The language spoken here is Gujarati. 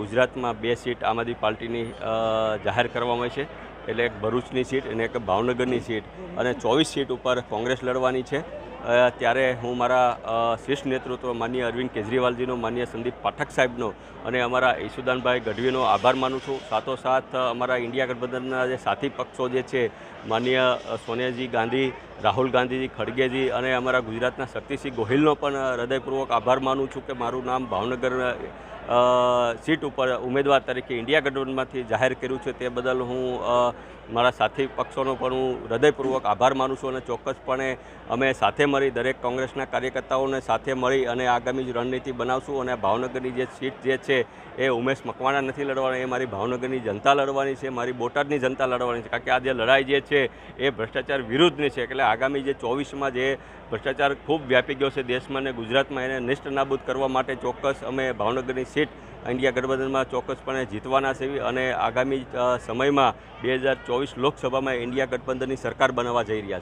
ગુજરાતમાં બે સીટ આમ આદમી પાર્ટીની જાહેર કરવામાં આવી છે. એટલે એક ભરૂચની સીટ અને એક ભાવનગરની સીટ. અને ચોવીસ સીટ ઉપર કોંગ્રેસ લડવાની છે. ત્યારે હું મારા શ્રેષ્ઠ નેતૃત્વ માન્ય અરવિંદ કેજરીવાલજીનો, માન્ય સંદીપ પાઠક સાહેબનો અને અમારા ઈશુદાનભાઈ ગઢવીનો આભાર માનું છું. સાથોસાથ અમારા ઇન્ડિયા ગઠબંધનના જે સાથી પક્ષો જે છે, માન્ય સોનિયાજી ગાંધી, રાહુલ ગાંધીજી ખડગેજી અને અમારા ગુજરાતના શક્તિસિંહ ગોહિલનો પણ હૃદયપૂર્વક આભાર માનું છું કે મારું નામ ભાવનગર સીટ ઉપર ઉમેદવાર તરીકે ઇન્ડિયા ગઠબંધનમાંથી જાહેર કર્યું છે તે બદલ હું મારા સાથી પક્ષોનો પણ હું હૃદયપૂર્વક આભાર માનું છું અને ચોક્કસપણે અમે સાથે મળી દરેક કોંગ્રેસના કાર્યકર્તાઓને સાથે મળી અને આગામી જ રણનીતિ બનાવશું અને ભાવનગરની જે સીટ જે છે એ ઉમેશ મકવાણા નથી લડવાના, એ મારી ભાવનગરની જનતા લડવાની છે, મારી બોટાદની જનતા લડવાની છે. કારણ કે આ જે લડાઈ જે છે એ ભ્રષ્ટાચાર વિરુદ્ધની છે. એટલે આગામી જે ચોવીસમાં જે ભ્રષ્ટાચાર ખૂબ વ્યાપી ગયો છે દેશમાં અને ગુજરાતમાં એને નિષ્ઠ નાબૂદ કરવા માટે ચોક્કસ અમે ભાવનગરની સીટ ઇન્ડિયા ગઠબંધનમાં ચોક્કસપણે જીતવાના છે અને આગામી સમયમાં બે હજાર ચોવીસ લોકસભામાં ઇન્ડિયા ગઠબંધનની સરકાર બનાવવા જઈ રહ્યા છે.